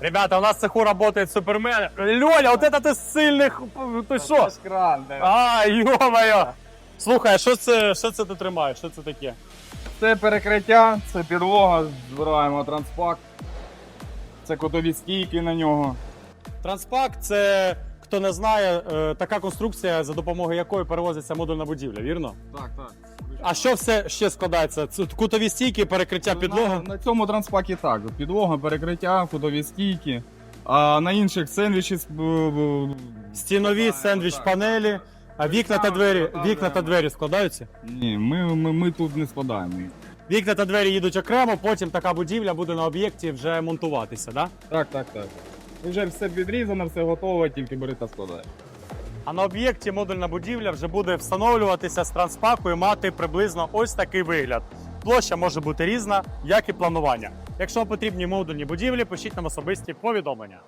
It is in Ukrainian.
Ребята, у нас в цеху работает супермен. Льоня, вот это ти сильних. Ти що? кран, да. А, йо-моє. Слухай, а що це, що це ти тримаєш? Що це таке? Це перекриття, це підлога, збираємо транспак. Це котові стійки на нього. Транспак це, хто не знає, е, така конструкція, за допомогою якої перевозиться модульна будівля, вірно? Так, так. А що все ще складається? Це кутові стійки, перекриття підлоги. На, на цьому транспакі так. Підлога, перекриття, кутові стійки. А на інших сендвічі. Стінові сендвіч панелі, а вікна та двері, вікна та двері складаються. Ні, ми, ми, ми тут не складаємо. їх. Вікна та двері їдуть окремо, потім така будівля буде на об'єкті вже монтуватися, да? Так, так, так. Вже все відрізано, все готове, тільки бери та складай. А на об'єкті модульна будівля вже буде встановлюватися з транспаку і мати приблизно ось такий вигляд. Площа може бути різна, як і планування. Якщо вам потрібні модульні будівлі, пишіть нам особисті повідомлення.